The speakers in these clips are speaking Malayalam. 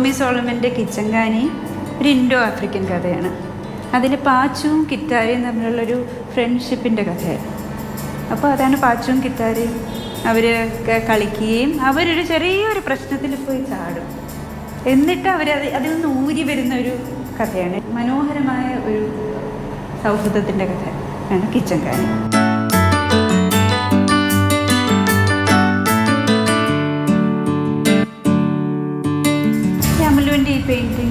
ടോമി സോളമന്റെ ഗാനി ഒരു ഇൻഡോ ആഫ്രിക്കൻ കഥയാണ്. അതിൽ പാച്ചുവും കിറ്റാരിയും തമ്മിലുള്ളൊരു ഫ്രണ്ട്ഷിപ്പിന്റെ കഥയാണ് അപ്പോൾ അതാണ് പാച്ചുവും കിറ്റാരിയും അവർ കളിക്കുകയും അവരൊരു ചെറിയൊരു പ്രശ്നത്തിൽ പോയി ചാടും. എന്നിട്ട് അവർ അത് അതിൽ നിന്ന് ഊരി വരുന്ന ഒരു കഥയാണ്. മനോഹരമായ ഒരു സൗഹൃദത്തിന്റെ കഥ ആണ് കിച്ചങ്കാനി അമലുവിന്റെ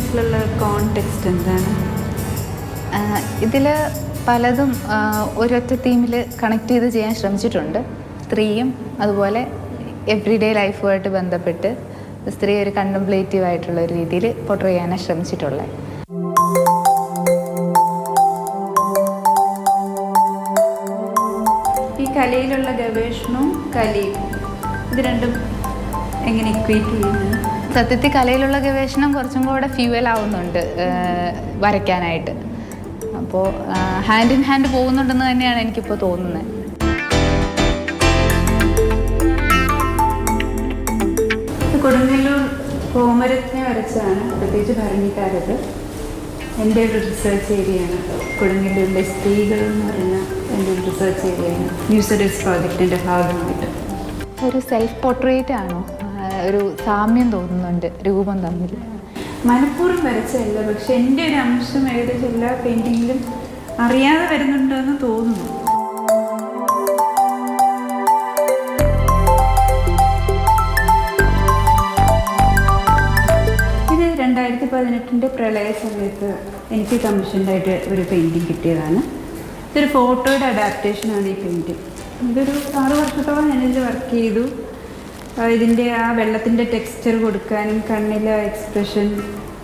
ഈ കോണ്ടെക്സ്റ്റ് എന്താണ്? ഇതിൽ പലതും ഒരൊറ്റ തീമിൽ കണക്ട് ചെയ്ത് ചെയ്യാൻ ശ്രമിച്ചിട്ടുണ്ട്. സ്ത്രീയും അതുപോലെ എവ്രിഡേ ലൈഫുമായിട്ട് ബന്ധപ്പെട്ട് സ്ത്രീ ഒരു കണ്ടംപ്ലേറ്റീവ് ആയിട്ടുള്ള ഒരു രീതിയിൽ പൊട്ടർ ചെയ്യാനാണ് ശ്രമിച്ചിട്ടുള്ളത് ഈ കലയിലുള്ള ഗവേഷണവും കലയും ഇത് രണ്ടും എങ്ങനെ ഇക്വേറ്റ് ചെയ്യുന്നത് സത്യത്തിൽ കലയിലുള്ള ഗവേഷണം കുറച്ചും കൂടെ ഫ്യൂവൽ ആവുന്നുണ്ട് വരയ്ക്കാനായിട്ട്. അപ്പോൾ ഹാൻഡ് ഇൻ ഹാൻഡ് പോകുന്നുണ്ടെന്ന് തന്നെയാണ് എനിക്കിപ്പോൾ തോന്നുന്നത്. കൊടുങ്ങല്ലൂർ കോമരത്തിനെ വരച്ചാണ് പ്രത്യേകിച്ച് ഭരണിക്കാരത്. എന്റെ ഒരു റിസർച്ച് ഏരിയയാണ് കൊടുങ്ങല്ലൂരിലെ സ്ത്രീകൾ എന്ന് പറയുന്ന എന്റെ ഒരു റിസർച്ച് ഏരിയയാണ് ന്യൂസ് പ്രോജക്റ്റിന്റെ ഭാഗമായിട്ട്. ഒരു സെൽഫ് പോർട്രേറ്റ് ആണോ? ഒരു സാമ്യം തോന്നുന്നുണ്ട് രൂപം തമ്മിൽ. മനഃപൂർവം വരച്ചല്ല പക്ഷെ എന്റെ ഒരു അംശം ഏകദേശം എല്ലാ പെയിന്റിങ്ങിലും അറിയാതെ വരുന്നുണ്ടെന്ന് തോന്നുന്നു. ഇത് രണ്ടായിരത്തി പതിനെട്ടിന്റെ പ്രളയ സമയത്ത് എനിക്ക് കമ്മീഷന്റായിട്ട് ഒരു പെയിന്റിങ് കിട്ടിയതാണ്. ഇതൊരു ഫോട്ടോയുടെ അഡാപ്റ്റേഷനാണ് ഈ പെയിന്റിങ് ഇതൊരു ആറ് വർഷത്തോളം ഞാനിതിൽ വർക്ക് ചെയ്തു. ഇതിന്റെ ആ വെള്ളത്തിന്റെ ടെക്സ്ചർ കൊടുക്കാനും കണ്ണിലെ എക്സ്പ്രഷൻ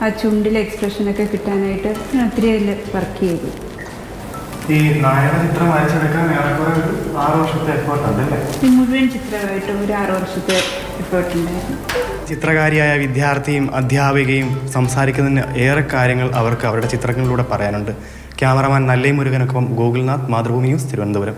ആ ചുണ്ടിലെ എക്സ്പ്രഷനൊക്കെ കിട്ടാനായിട്ട് ഞാൻ ഒത്തിരി അതിൽ വർക്ക് ചെയ്തു. ഈ നായക ചിത്രം വരച്ചെടുക്കാൻ ഏറെക്കുറെ ഒരു ആറ് വർഷത്തെ എഫേർട്ട് ഉണ്ടല്ലേ? ഈ മുഴുവൻ ചിത്രമായിട്ടും ഒരു ആറ് വർഷത്തെ എഫേർട്ട് ഉണ്ടായിരുന്നു. ചിത്രകാരിയായ വിദ്യാർത്ഥിയും അധ്യാപികയും സംസാരിക്കുന്നതിന് ഏറെ കാര്യങ്ങൾ അവർക്ക് അവരുടെ ചിത്രങ്ങളിലൂടെ പറയാനുണ്ട്. ക്യാമറമാൻ നല്ലേ മുരുകനൊപ്പം ഗോകുൽനാഥ് മാതൃഭൂമി ന്യൂസ് തിരുവനന്തപുരം.